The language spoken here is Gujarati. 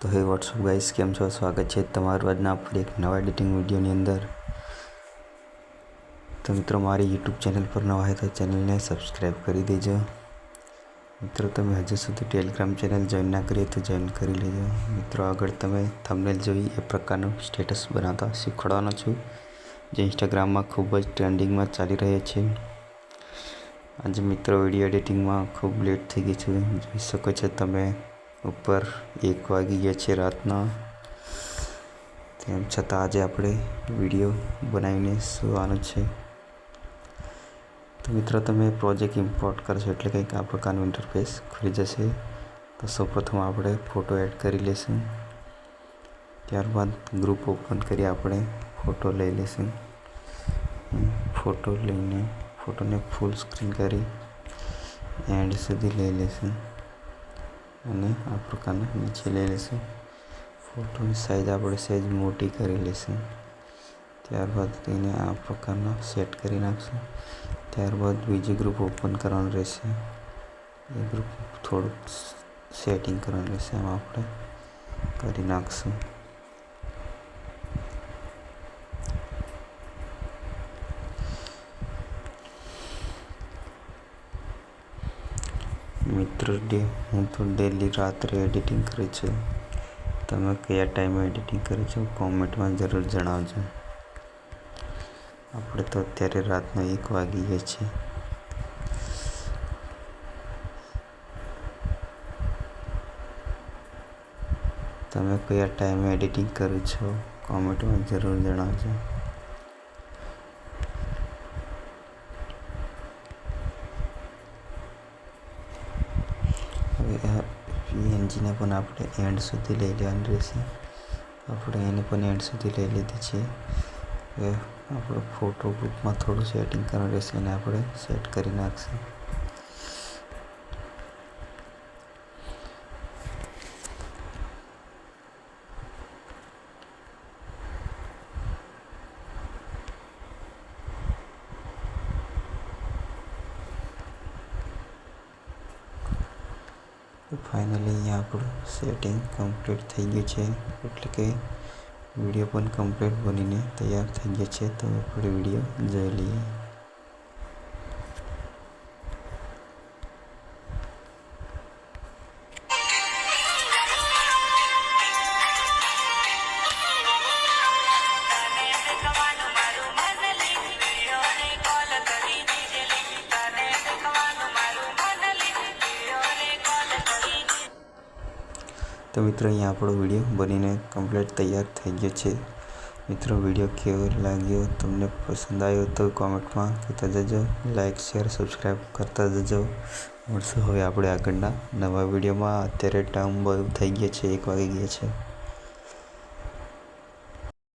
તો હે વોટ્સઅપ ગાઈસ, કેમ છો? સ્વાગત છે તમારું આજના ફરી એક નવા એડિટિંગ વિડીયોની અંદર. તો મિત્રો, મારી યુટ્યુબ ચેનલ પર નવા હોય તો ચેનલને સબસ્ક્રાઈબ કરી દેજો. મિત્રો, તમે હજુ સુધી ટેલિગ્રામ ચેનલ જોઈન ના કરીએ તો જોઈન કરી લેજો. મિત્રો, આગળ તમે થંબનેલ જોઈ એ પ્રકારનું સ્ટેટસ બનાવતા શીખવાડવાનો છું, જે ઇન્સ્ટાગ્રામમાં ખૂબ જ ટ્રેન્ડિંગમાં ચાલી રહ્યો છે. આજે મિત્રો વીડિયો એડિટિંગમાં ખૂબ લેટ થઈ ગઈ છે. જોઈ શકો છો તમે ઉપર એક વાગી ગયા છે રાતના. તેમ છતાં આજે આપણે વીડિયો બનાવીને સુવાનું છે. તો મિત્રો, તમે પ્રોજેક્ટ ઇમ્પોર્ટ કરશો એટલે કંઈક આ પ્રકારનું ઇન્ટરફેસ ખુલી જશે. તો સૌપ્રથમ આપણે ફોટો એડ કરી લઈશું ત્યારબાદ ગ્રુપ ઓપન કરી આપણે ફોટો લઈ લઈશું ફોટો લઈને ફોટોને ફૂલ સ્ક્રીન કરી એન્ડ સુધી લઈ લઈશું અને આ પ્રકારના નીચે લઈ લઈશું ફોટોની સાઈઝ આપણે સાઈઝ મોટી કરી લઈશું ત્યારબાદ તેને આ પ્રકારના સેટ કરી નાખશું. ત્યારબાદ બીજી ગ્રુપ ઓપન કરવાનું રહેશે. એ ગ્રુપ થોડુંક સેટિંગ કરવાનું રહેશે. એમાં આપણે કરી નાખશું. મિત્રો, ડે, હું તો ડેલી રાત્રે એડિટિંગ કરું છું. તમે કયા ટાઈમે એડિટિંગ કરો છો? કોમેન્ટમાં જરૂર જણાવજો. આપણે તો અત્યારે રાતના એક વાગી ગયા છે તમે કયા ટાઈમે એડિટિંગ કરો છો? કોમેન્ટમાં જરૂર જણાવજો. હવે પીએનજીને પણ આપણે એન્ડ સુધી લઈ લેવાનું રહેશે. આપણે એને પણ એન્ડ સુધી લઈ લીધી છે. હવે આપણો ફોટો ગ્રુપમાં થોડું સેટિંગ કરવાનું રહેશે અને આપણે સેટ કરી નાખશું. ફાઇનલી અહીંયા આપણું સેટિંગ કમ્પ્લીટ થઈ ગયું છે. એટલે કે વીડિયો પણ કમ્પ્લીટ બનીને તૈયાર થઈ ગયો છે. તો આપણે વીડિયો જોઈ લઈએ. તો મિત્રો, અહીંયા આપણો વીડિયો બનીને કમ્પ્લીટ તૈયાર થઈ ગયો છે. મિત્રો, વીડિયો કેવો લાગ્યો, તમને પસંદ આવ્યો તો કોમેન્ટમાં કહેતા જજો. લાઇક શેર સબસ્ક્રાઈબ કરતા જજો. મળશું હવે આપણે આગળના નવા વિડીયોમાં. અત્યારે ટાઈમ બહુ થઈ ગયા છે, એક વાગી ગયા છે.